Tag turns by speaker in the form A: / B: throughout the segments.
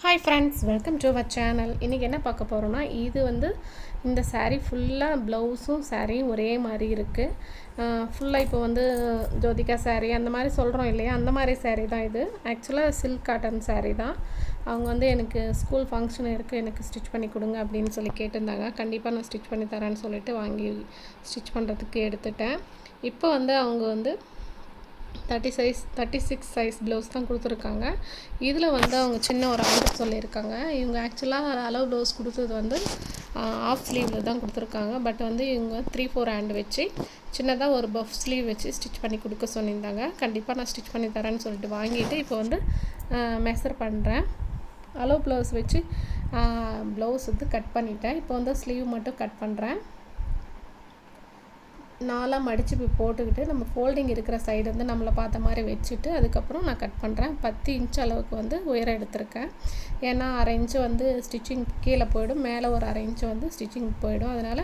A: Hi friends welcome to our channel இன்றைக்கி என்ன பார்க்க போகிறோன்னா இது வந்து இந்த சாரீ ஃபுல்லாக ப்ளவுஸும் சாரியும் ஒரே மாதிரி இருக்குது ஃபுல்லாக இப்போ வந்து ஜோதிகா சாரீ அந்த மாதிரி சொல்கிறோம் இல்லையா? அந்த மாதிரி சாரீ தான் இது. ஆக்சுவலாக சில்க் காட்டன் சாரீ தான். அவங்க வந்து எனக்கு ஸ்கூல் ஃபங்க்ஷன் இருக்குது எனக்கு ஸ்டிச் பண்ணி கொடுங்க அப்படின்னு சொல்லி கேட்டிருந்தாங்க. கண்டிப்பாக நான் ஸ்டிச் பண்ணி தரேன்னு சொல்லிட்டு வாங்கி ஸ்டிச் பண்ணுறதுக்கு எடுத்துட்டேன். இப்போ வந்து அவங்க வந்து thirty size thirty six size blouse தான் கொடுத்துருக்காங்க. இதில் வந்து அவங்க சின்ன ஒரு ஆர்டர் சொல்லியிருக்காங்க. இவங்க ஆக்சுவலாக அளவு ப்ளவுஸ் கொடுத்தது வந்து ஆஃப் ஸ்லீவில் தான் கொடுத்துருக்காங்க. பட் வந்து இவங்க த்ரீ ஃபோர் ஹேண்ட் வச்சு சின்னதாக ஒரு பஃப் ஸ்லீவ் வச்சு ஸ்டிச் பண்ணி கொடுக்க சொல்லியிருந்தாங்க. கண்டிப்பாக நான் ஸ்டிச் பண்ணி தரேன்னு சொல்லிட்டு வாங்கிட்டு இப்போ வந்து மெசர் பண்ணுறேன் அளவு ப்ளவுஸ் வச்சு ப்ளவுஸ் வந்து கட் பண்ணிட்டேன். இப்போ வந்து ஸ்லீவ் மட்டும் கட் பண்ணுறேன் நாலாக மடித்து போய் போட்டுக்கிட்டு நம்ம ஃபோல்டிங் இருக்கிற சைடு வந்து நம்மளை பார்த்த மாதிரி வச்சுட்டு அதுக்கப்புறம் நான் கட் பண்ணுறேன் பத்து இன்ச் அளவுக்கு வந்து உயரம் எடுத்திருக்கேன். ஏன்னா அரை இன்ச்சு வந்து ஸ்டிச்சிங் கீழே போயிடும். மேலே ஒரு அரை இன்ச்சு வந்து ஸ்டிச்சிங் போயிடும். அதனால்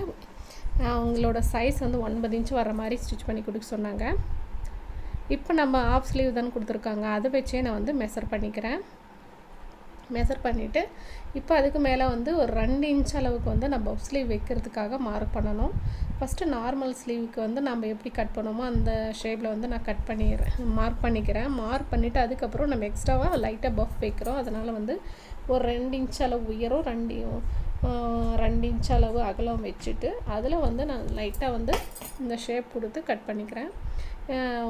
A: அவங்களோட சைஸ் வந்து ஒன்பது இன்ச்சு வர மாதிரி ஸ்டிச் பண்ணி கொடுக்க சொன்னாங்க. இப்போ நம்ம ஆஃப் ஸ்லீவ் தான் கொடுத்துருக்காங்க. அதை வச்சே நான் வந்து மெஷர் பண்ணிக்கிறேன். மெஷர் பண்ணிவிட்டு இப்போ அதுக்கு மேலே வந்து ஒரு ரெண்டு இன்ச் அளவுக்கு வந்து நம்ம பஃப் ஸ்லீவ் வைக்கிறதுக்காக மார்க் பண்ணணும். ஃபஸ்ட்டு நார்மல் ஸ்லீவுக்கு வந்து நம்ம எப்படி கட் பண்ணணுமோ அந்த ஷேப்பில் வந்து நான் கட் பண்ணிடுறேன் மார்க் பண்ணிக்கிறேன். மார்க் பண்ணிவிட்டு அதுக்கப்புறம் நம்ம எக்ஸ்ட்ராவாக லைட்டாக பஃப் வைக்கிறோம். அதனால் வந்து ஒரு ரெண்டு இன்ச் அளவு உயரம் ரெண்டு ரெண்டு இன்ச் அளவு அகலம் வச்சுட்டு அதில் வந்து நான் லைட்டாக வந்து இந்த ஷேப் கொடுத்து கட் பண்ணிக்கிறேன்.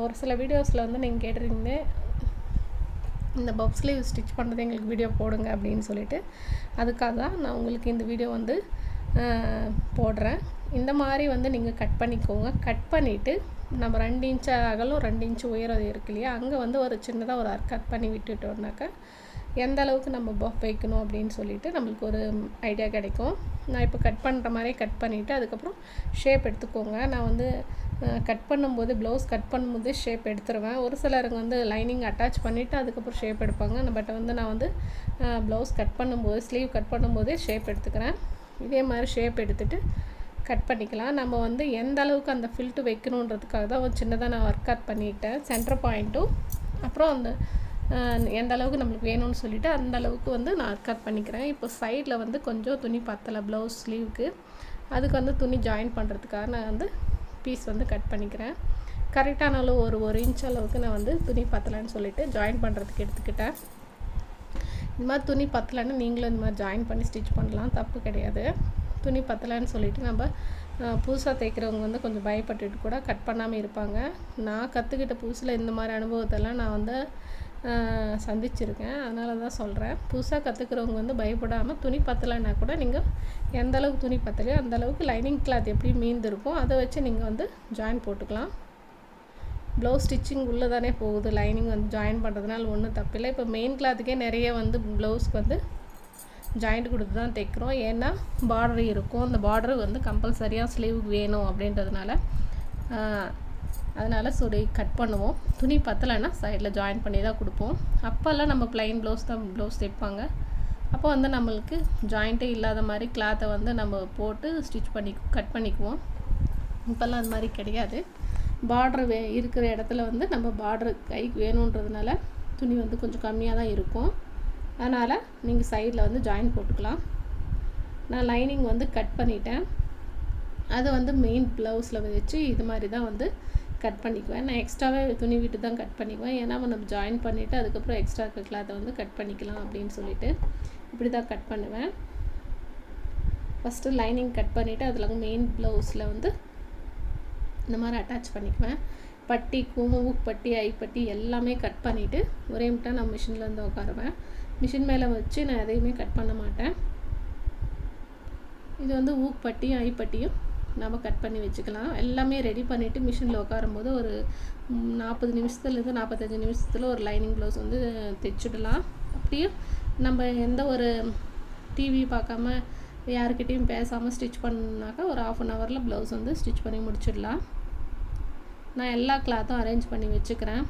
A: ஒரு சில வீடியோஸில் வந்து நீங்கள் கேட்டிருந்தேன் இந்த பப் ஸ்லீவ் ஸ்டிச் பண்ணுறது எங்களுக்கு வீடியோ போடுங்க அப்படின்னு சொல்லிட்டு அதுக்காக தான் நான் உங்களுக்கு இந்த வீடியோ வந்து போடுறேன். இந்த மாதிரி வந்து நீங்கள் கட் பண்ணிக்கோங்க. கட் பண்ணிவிட்டு நம்ம ரெண்டு இன்ச்சு அகலும் ரெண்டு இன்ச்சு உயரம் இருக்கு இல்லையா? அங்கே வந்து ஒரு சின்னதாக ஒரு கட் பண்ணி விட்டுட்டோம்னாக்கா எந்த அளவுக்கு நம்ம பஃப் வைக்கணும் அப்படின்னு சொல்லிட்டு நம்மளுக்கு ஒரு ஐடியா கிடைக்கும். நான் இப்போ கட் பண்ணுற மாதிரி கட் பண்ணிவிட்டு அதுக்கப்புறம் ஷேப் எடுத்துக்கோங்க. நான் வந்து கட் பண்ணும்போது ப்ளவுஸ் கட் பண்ணும்போது ஷேப் எடுத்துருவேன். ஒரு சிலருங்க வந்து லைனிங் அட்டாச் பண்ணிவிட்டு அதுக்கப்புறம் ஷேப் எடுப்பாங்க. பட் வந்து நான் வந்து ப்ளவுஸ் கட் பண்ணும்போது ஸ்லீவ் கட் பண்ணும்போதே ஷேப் எடுத்துக்கிறேன். இதே மாதிரி ஷேப் எடுத்துகிட்டு கட் பண்ணிக்கலாம். நம்ம வந்து எந்த அளவுக்கு அந்த ஃபில்ட்டு வைக்கணுன்றதுக்காக தான் ஒரு சின்னதாக நான் ஒர்க் அவுட் பண்ணிக்கிட்டேன் சென்டர் பாயிண்ட்டும் அப்புறம் அந்த எந்த அளவுக்கு நம்மளுக்கு வேணும்னு சொல்லிவிட்டு அந்த அளவுக்கு வந்து நான் ஒர்க் அவுட் பண்ணிக்கிறேன். இப்போ சைடில் வந்து கொஞ்சம் துணி பத்தலை ப்ளவுஸ் ஸ்லீவுக்கு அதுக்கு வந்து துணி ஜாயின் பண்ணுறதுக்காக நான் வந்து பீஸ் வந்து கட் பண்ணிக்கிறேன். கரெக்டான அளவு ஒரு ஒரு இன்ச் அளவுக்கு நான் வந்து துணி பத்தலைன்னு சொல்லிவிட்டு ஜாயின் பண்ணுறதுக்கு எடுத்துக்கிட்டேன். இந்த மாதிரி துணி பத்தலைன்னு நீங்களும் இந்த மாதிரி ஜாயின் பண்ணி ஸ்டிச் பண்ணலாம். தப்பு கிடையாது. துணி பத்தலைன்னு சொல்லிவிட்டு நம்ம புதுசாக தைக்கிறவங்க வந்து கொஞ்சம் பயப்பட்டுட்டு கூட கட் பண்ணாமல் இருப்பாங்க. நான் கற்றுக்கிட்ட புதுசில் இந்த மாதிரி அனுபவத்தெல்லாம் நான் வந்து சந்திச்சிருக்கேன். அதனால தான் சொல்கிறேன் புதுசாக கற்றுக்கிறவங்க வந்து பயப்படாமல் துணி பத்தலைன்னா கூட நீங்கள் எந்த அளவுக்கு துணி பத்தலையோ அந்த அளவுக்கு லைனிங் கிளாத் எப்படி மீந்திருக்கும் அதை வச்சு நீங்கள் வந்து ஜாயின் போட்டுக்கலாம். ப்ளவுஸ் ஸ்டிச்சிங் உள்ளே தானே போகுது. லைனிங் வந்து ஜாயின் பண்ணுறதுனால ஒன்றும் தப்பில்லை. இப்போ மெயின் கிளாத்துக்கே நிறைய வந்து ப்ளவுஸ்க்கு வந்து ஜாயிண்ட் கொடுத்து தான் தைக்கிறோம். ஏன்னா பார்டர் இருக்கும். அந்த பார்டர் வந்து கம்பல்சரியாக ஸ்லீவுக்கு வேணும் அப்படின்றதுனால அதனால் சுடி கட் பண்ணுவோம். துணி பத்தலைன்னா சைடில் ஜாயின் பண்ணி தான் கொடுப்போம். அப்போல்லாம் நம்ம ப்ளைன் ப்ளவுஸ் தான் ப்ளவுஸ் தைப்பாங்க. அப்போ வந்து நம்மளுக்கு ஜாயிண்ட்டே இல்லாத மாதிரி கிளாத்தை வந்து நம்ம போட்டு ஸ்டிச் பண்ணி கட் பண்ணிக்குவோம். இப்போல்லாம் அது மாதிரி கிடையாது. பார்ட்ரு வே இருக்கிற இடத்துல வந்து நம்ம பார்ட்ரு கைக்கு வேணுன்றதுனால துணி வந்து கொஞ்சம் கம்மியாக தான் இருக்கும். அதனால் நீங்கள் சைடில் வந்து ஜாயின் போட்டுக்கலாம். நான் லைனிங் வந்து கட் பண்ணிட்டேன். அதை வந்து மெயின் ப்ளவுஸில் வச்சு இது மாதிரி தான் வந்து கட் பண்ணிக்குவேன். நான் எக்ஸ்ட்ராவே துணி விட்டு தான் கட் பண்ணிக்குவேன். ஏன்னா நம்ம ஜாயின் பண்ணிவிட்டு அதுக்கப்புறம் எக்ஸ்ட்ரா இருக்க கிளாத்தை வந்து கட் பண்ணிக்கலாம் அப்படின்னு சொல்லிட்டு இப்படி தான் கட் பண்ணுவேன். ஃபஸ்ட்டு லைனிங் கட் பண்ணிவிட்டு அதில் மெயின் ப்ளவுஸில் வந்து இந்த மாதிரி அட்டாச் பண்ணிக்குவேன். பட்டி கூமூக் பட்டி ஐப்பட்டி எல்லாமே கட் பண்ணிவிட்டு ஒரே முட்டை நான் மிஷினில் வந்து உட்காருவேன். மிஷின் மேலே வச்சு நான் எதையுமே கட் பண்ண மாட்டேன். இது வந்து ஊக் ஐப்பட்டியும் நம்ம கட் பண்ணி வச்சுக்கலாம். எல்லாமே ரெடி பண்ணிவிட்டு மிஷினில் உட்காரும்போது ஒரு நாற்பது நிமிஷத்துலேருந்து நாற்பத்தஞ்சு நிமிஷத்தில் ஒரு லைனிங் ப்ளவுஸ் வந்து தைச்சிடலாம். அப்படியே நம்ம எந்த ஒரு டிவி பார்க்காம யாருக்கிட்டேயும் பேசாமல் ஸ்டிச் பண்ணாக்கா ஒரு ஆஃப் அன் ஹவரில் ப்ளவுஸ் வந்து ஸ்டிச் பண்ணி முடிச்சிடலாம். நான் எல்லா கிளாத்தும் அரேஞ்ச் பண்ணி வச்சுக்கிறேன்.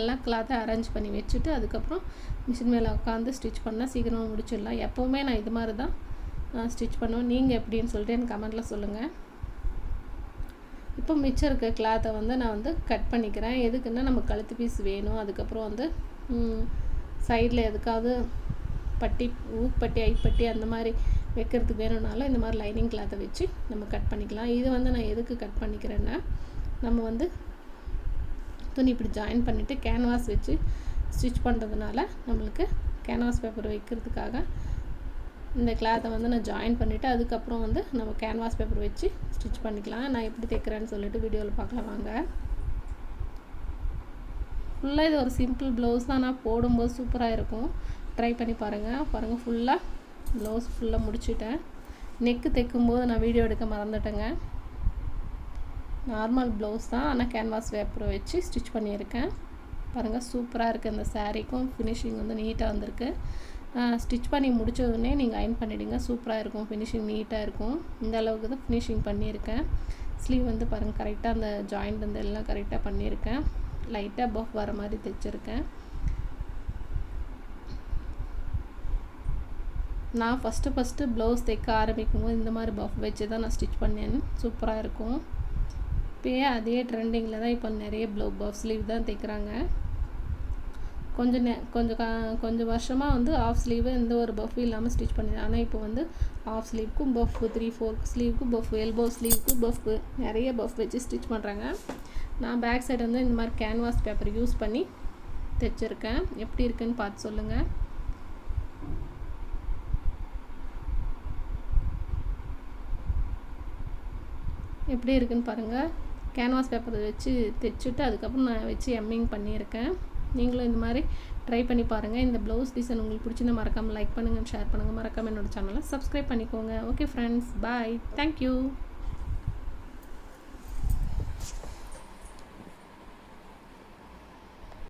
A: எல்லா கிளாத்தையும் அரேஞ்ச் பண்ணி வச்சுட்டு அதுக்கப்புறம் மிஷின் மேலே உட்காந்து ஸ்டிச் பண்ணால் சீக்கிரமாக முடிச்சிடலாம். எப்போவுமே நான் இது மாதிரி தான். ஸ்டிச் பண்ணுவோம். நீங்கள் எப்படின்னு சொல்லிட்டு எனக்கு கமெண்ட்டில் சொல்லுங்கள் இப்போ மிச்சம் இருக்க கிளாத்தை வந்து நான் வந்து கட் பண்ணிக்கிறேன். எதுக்குன்னா நம்ம கழுத்து பீஸ் வேணும். அதுக்கப்புறம் வந்து சைடில் எதுக்காவது பட்டி ஊப்பட்டி ஐப்பட்டி அந்த மாதிரி வைக்கிறதுக்கு வேணும்னாலும் இந்த மாதிரி லைனிங் கிளாத்தை வச்சு நம்ம கட் பண்ணிக்கலாம். இது வந்து நான் எதுக்கு கட் பண்ணிக்கிறேன்னா நம்ம வந்து துணி இப்படி ஜாயின் பண்ணிவிட்டு கேன்வாஸ் வச்சு ஸ்டிச் பண்ணுறதுனால நம்மளுக்கு கேன்வாஸ் பேப்பர் வைக்கிறதுக்காக இந்த கிளாத்தை வந்து நான் ஜாயின் பண்ணிவிட்டு அதுக்கப்புறம் வந்து நம்ம கேன்வாஸ் பேப்பர் வச்சு ஸ்டிச் பண்ணிக்கலாம். நான் எப்படி தைக்கிறேன்னு சொல்லிட்டு வீடியோவில் பார்க்கலாம் வாங்க. ஃபுல்லாக இது ஒரு சிம்பிள் ப்ளவுஸ் தான். நான் போடும்போது சூப்பராக இருக்கும். ட்ரை பண்ணி பாருங்கள் பாருங்கள் ஃபுல்லாக ப்ளவுஸ் ஃபுல்லாக முடிச்சுட்டேன். நெக்கு தைக்கும்போது நான் வீடியோ எடுக்க மறந்துட்டேங்க. நார்மல் ப்ளவுஸ் தான். ஆனால் கேன்வாஸ் பேப்பரை வச்சு ஸ்டிச் பண்ணியிருக்கேன். பாருங்கள் சூப்பராக இருக்குது இந்த சாரீக்கும் ஃபினிஷிங் வந்து நீட்டாக வந்திருக்கு. ஸ்டிச் பண்ணி முடிச்ச உடனே நீங்கள் அயன் பண்ணிவிடுங்க சூப்பராக இருக்கும் ஃபினிஷிங் நீட்டாக இருக்கும். இந்த அளவுக்கு தான் ஃபினிஷிங் பண்ணியிருக்கேன். ஸ்லீவ் வந்து பாருங்கள் கரெக்டாக அந்த ஜாயிண்ட் வந்து எல்லாம் கரெக்டாக பண்ணியிருக்கேன். லைட்டாக பஃப் வர மாதிரி தைச்சிருக்கேன். நான் ஃபஸ்ட்டு ஃபஸ்ட்டு ப்ளவுஸ் தைக்க ஆரம்பிக்கும் போது இந்த மாதிரி பஃப் வச்சு தான் நான் ஸ்டிச் பண்ணேன். சூப்பராக இருக்கும். இப்போயே அதே ட்ரெண்டிங்கில் தான் இப்போ நிறைய ப்ளவு பஃப் ஸ்லீவ் தான் தைக்கிறாங்க. கொஞ்சம் நே கொஞ்சம் கா கொஞ்சம் வருஷமாக வந்து ஆஃப் ஸ்லீவு எந்த ஒரு பஃப் இல்லாமல் ஸ்டிச் பண்ணிடுறேன் ஆனால் இப்போ வந்து ஆஃப் ஸ்லீவுக்கும் பஃப் த்ரீ ஃபோர் ஸ்லீவுக்கும் பஃப் எல்போ ஸ்லீவுக்கு பஃப் நிறைய பஃப் வச்சு ஸ்டிச் பண்ணுறாங்க நான் பேக் சைடு வந்து இந்த மாதிரி கேன்வாஸ் பேப்பர் யூஸ் பண்ணி தைச்சிருக்கேன். எப்படி இருக்குன்னு பார்த்து சொல்லுங்கள் எப்படி இருக்குன்னு பாருங்கள் கேன்வாஸ் பேப்பர் வச்சு தைச்சிட்டு அதுக்கப்புறம் நான் வச்சு எம்மிங் பண்ணியிருக்கேன். நீங்களும் இந்த மாதிரி ட்ரை பண்ணி பாருங்கள் இந்த ப்ளவுஸ் டிசைன் உங்களுக்கு பிடிச்சிருந்தா மறக்காமல் லைக் பண்ணுங்கள் ஷேர் பண்ணுங்கள் மறக்காமல் என்னோடய சேனலை சப்ஸ்கிரைப் பண்ணிக்கோங்க. Okay friends bye thank you